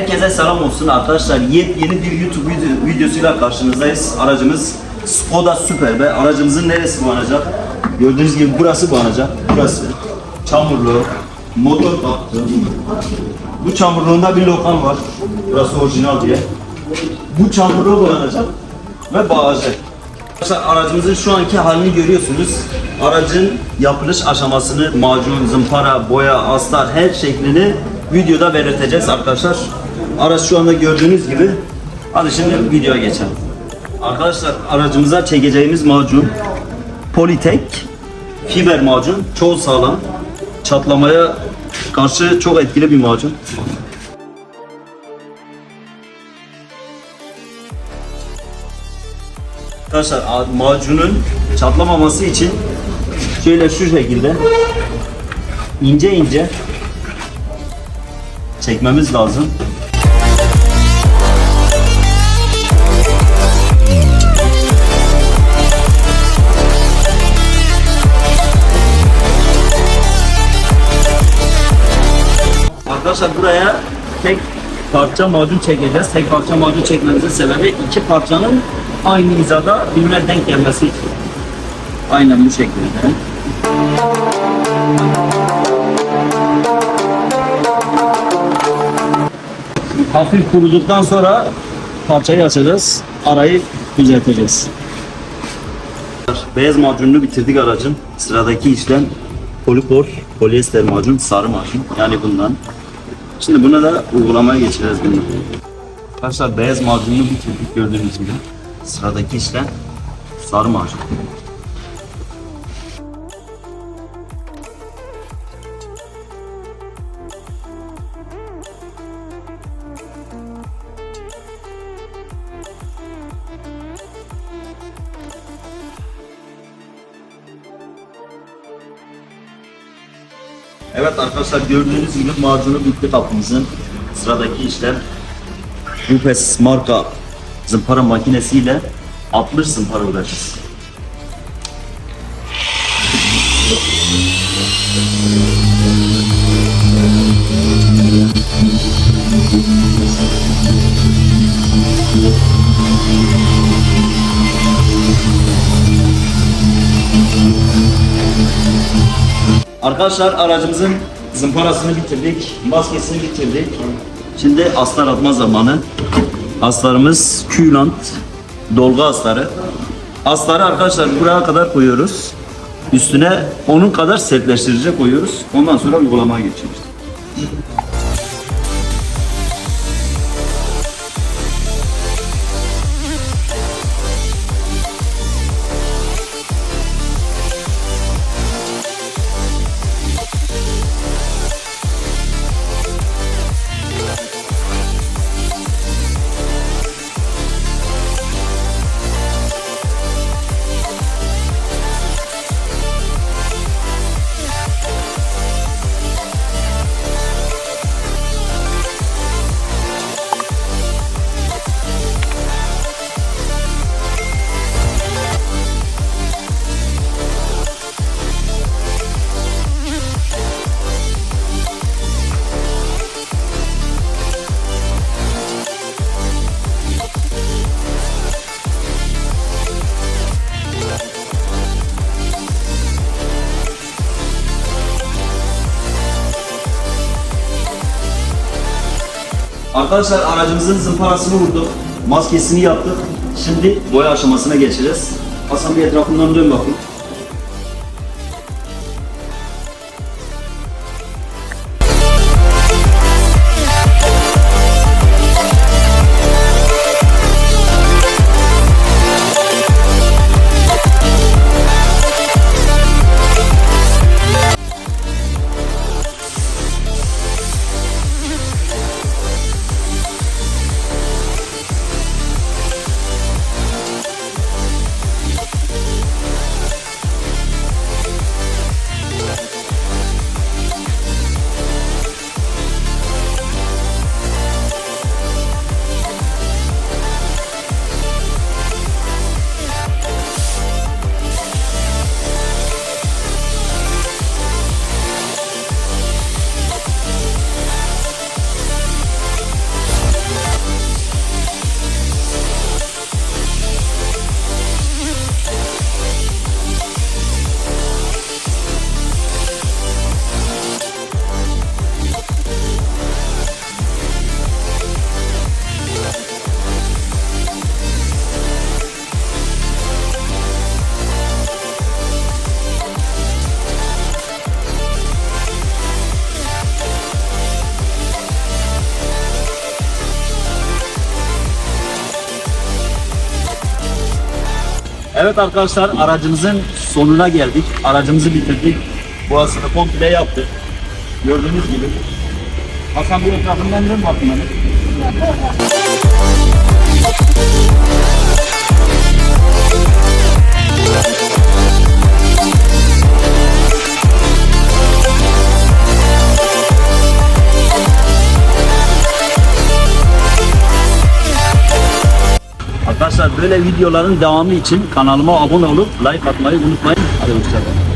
Herkese selam olsun arkadaşlar. Yepyeni bir YouTube video- videosuyla karşınızdayız. Aracımız Skoda Superb. Aracımızın neresi banacak? Gördüğünüz gibi burası banacak. Burası. Çamurlu. Motor battı. Bu çamurluğunda bir lokal var. Burası orijinal diye. Bu çamurluğu boyanacak ve bağacak. Arkadaşlar aracımızın şu anki halini görüyorsunuz. Aracın yapılış aşamasını, macun, zımpara, boya, astar her şeklini videoda belirteceğiz arkadaşlar. Araç şu anda gördüğünüz gibi. Hadi şimdi videoya geçelim. Arkadaşlar aracımıza çekeceğimiz macun Politek fiber macun. Çoğu sağlam. Çatlamaya karşı çok etkili bir macun. Arkadaşlar macunun çatlamaması için şöyle şu şekilde ince ince çekmemiz lazım. Arkadaşlar buraya tek parça macun çekeceğiz. Tek parça macun çekmemizin sebebi iki parçanın aynı hizada birbirine denk gelmesi için. Aynen bu şekilde. Hafif kuruduktan sonra parçayı açacağız. Arayı düzelteceğiz. Beyaz macununu bitirdik aracın. Sıradaki işlem polikor, polyester macun, sarı macun. Yani bundan. Şimdi buna da uygulamaya geçeceğiz bunu. Arkadaşlar beyaz macununu bitirdik gördüğünüz gibi. Sıradaki işlem sarı macun. Evet arkadaşlar gördüğünüz gibi macunu bitti kapımızın. Sıradaki işlem Rupes marka zımpara makinesiyle 60 zımpara uğraşacağız. Arkadaşlar aracımızın zımparasını bitirdik, maskesini bitirdik. Şimdi astar atma zamanı. Astarımız külant, dolgu astarı. Astarı arkadaşlar buraya kadar koyuyoruz. Üstüne onun kadar sertleştirici koyuyoruz. Ondan sonra uygulamaya geçiyoruz. Arkadaşlar aracımızın zımparasını vurduk. Maskesini yaptık. Şimdi boya aşamasına geçeceğiz. Hasan bir etrafından dön bakayım. Evet arkadaşlar aracımızın sonuna geldik. Aracımızı bitirdik. Boğazını komple yaptık. Gördüğünüz gibi. Hasan bir etrafından dön bakayım böyle videoların devamı için kanalıma abone olup like atmayı unutmayın. Hadi hoşçakalın.